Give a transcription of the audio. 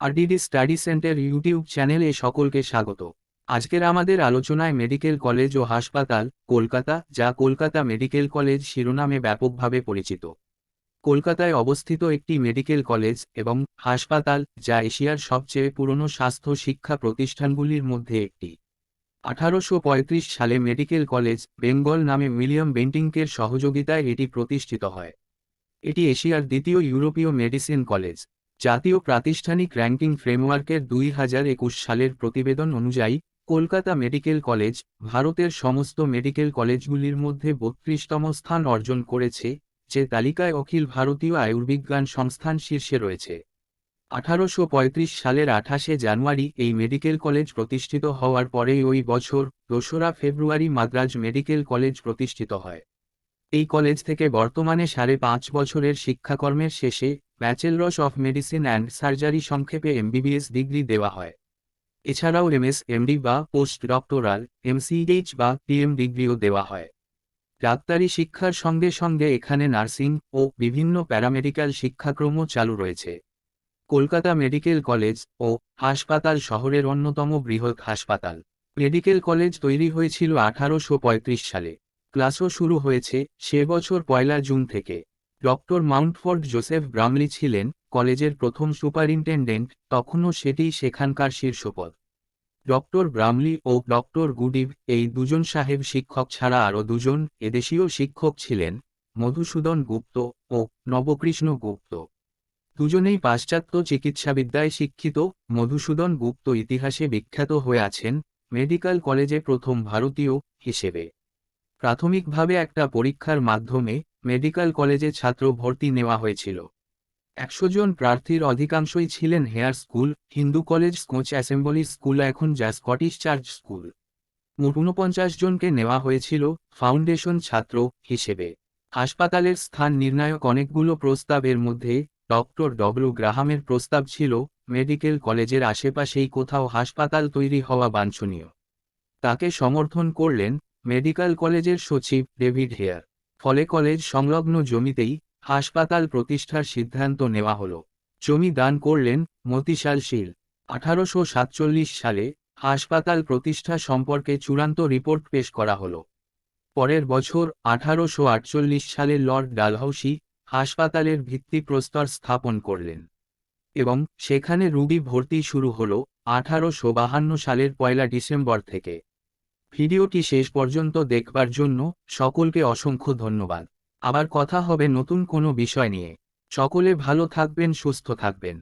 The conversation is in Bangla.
আরডিডি স্টাডি সেন্টার ইউটিউব চ্যানেলে সকলকে স্বাগত। আজকের আমাদের আলোচনায় মেডিকেল কলেজ ও হাসপাতাল, কলকাতা, যা কলকাতা মেডিকেল কলেজ শিরোনামে ব্যাপকভাবে পরিচিত। কলকাতায় অবস্থিত একটি মেডিকেল কলেজ এবং হাসপাতাল, যা এশিয়ার সবচেয়ে পুরনো স্বাস্থ্য শিক্ষা প্রতিষ্ঠানগুলির মধ্যে একটি। আঠারোশো পঁয়ত্রিশ সালে মেডিকেল কলেজ, বেঙ্গল নামে উইলিয়াম বেন্টিংকের সহযোগিতায় এটি প্রতিষ্ঠিত হয়। এটি এশিয়ার দ্বিতীয় ইউরোপীয় মেডিসিন কলেজ। জাতীয় প্রাতিষ্ঠানিক র্যাঙ্কিং ফ্রেমওয়ার্কের দুই হাজার একুশ সালের প্রতিবেদন অনুযায়ী, কলকাতা মেডিকেল কলেজ, ভারতের সমস্ত মেডিকেল কলেজগুলির মধ্যে বত্রিশতম স্থান অর্জন করেছে, যে তালিকায় অখিল ভারতীয় আয়ুর্বিজ্ঞান সংস্থান শীর্ষে রয়েছে। আঠারোশো পঁয়ত্রিশ সালের আঠাশে জানুয়ারি এই মেডিকেল কলেজ প্রতিষ্ঠিত হওয়ার পরেই ওই বছর দোসরা ফেব্রুয়ারি মাদ্রাজ মেডিকেল কলেজ প্রতিষ্ঠিত হয়। এই কলেজ থেকে বর্তমানে সাড়ে পাঁচ বছরের শিক্ষাকর্মের শেষে bachelors of medicine and surgery সংক্ষেপে M B B S degree দেওয়া হয়। এছাড়াও এমএস এমডি বা post doctoral M C H বা পিএম ডিগ্রিও দেওয়া হয়। ডাক্তারি শিক্ষার সঙ্গে সঙ্গে এখানে নার্সিং ও বিভিন্ন প্যারামেডিক্যাল শিক্ষাক্রমও চালু রয়েছে। কলকাতা মেডিকেল কলেজ ও হাসপাতাল শহরের অন্যতম বৃহৎ হাসপাতাল। মেডিকেল কলেজ তৈরি হয়েছিল আঠারোশো পঁয়ত্রিশ সালে। ক্লাসও শুরু হয়েছে সে বছর পয়লা জুন থেকে। ডক্টর মাউন্টফোর্ড জোসেফ ব্রামলি ছিলেন কলেজের প্রথম সুপারিনটেন্ডেন্ট, তখনও সেটি সেখানকার শীর্ষপদ। ডক্টর ব্রামলি ও ডক্টর গুডিভ, এই দুজন সাহেব শিক্ষক ছাড়া আরও দুজন এদেশীয় শিক্ষক ছিলেন, মধুসূদন গুপ্ত ও নবকৃষ্ণ গুপ্ত। দুজনেই পাশ্চাত্য চিকিৎসাবিদ্যায় শিক্ষিত, মধুসূদন গুপ্ত ইতিহাসে বিখ্যাত হয়ে আছেন, মেডিকেল কলেজে প্রথম ভারতীয় হিসেবে। প্রাথমিকভাবে একটা পরীক্ষার মাধ্যমে মেডিকেল কলেজে ছাত্র ভর্তি নেওয়া হয়েছিল। একশো জন প্রার্থীর অধিকাংশই ছিলেন Hare school, Hindu college, Scotch assembly school, এখন যা স্কটিশ চার্চ স্কুল। মোট জনকে নেওয়া হয়েছিল ফাউন্ডেশন ছাত্র হিসেবে। হাসপাতালের স্থান নির্ণায়ক অনেকগুলো প্রস্তাবের মধ্যে ডক্টর ডব্লু গ্রাহামের প্রস্তাব ছিল মেডিকেল কলেজের আশেপাশেই কোথাও হাসপাতাল তৈরি হওয়া বাঞ্ছনীয়। তাকে সমর্থন করলেন মেডিকেল কলেজের সচিব ডেভিড হেয়ার। ফলে কলেজ সংলগ্ন জমিতেই হাসপাতাল প্রতিষ্ঠার সিদ্ধান্ত নেওয়া হল। জমি দান করলেন মতিশাল শীল। আঠারোশো সাতচল্লিশ সালে হাসপাতাল প্রতিষ্ঠা সম্পর্কে চূড়ান্ত রিপোর্ট পেশ করা হল। পরের বছর আঠারোশো আটচল্লিশ সালে লর্ড ডালহাউসি হাসপাতালের ভিত্তিপ্রস্তর স্থাপন করলেন এবং সেখানে রুগী ভর্তি শুরু হল আঠারোশো বাহান্ন সালের পয়লা ডিসেম্বর থেকে। ভিডিওটি শেষ পর্যন্ত দেখবার জন্য সকলকে অসংখ্য ধন্যবাদ। আবার কথা হবে নতুন কোনো বিষয় নিয়ে। সকলে ভালো থাকবেন, সুস্থ থাকবেন।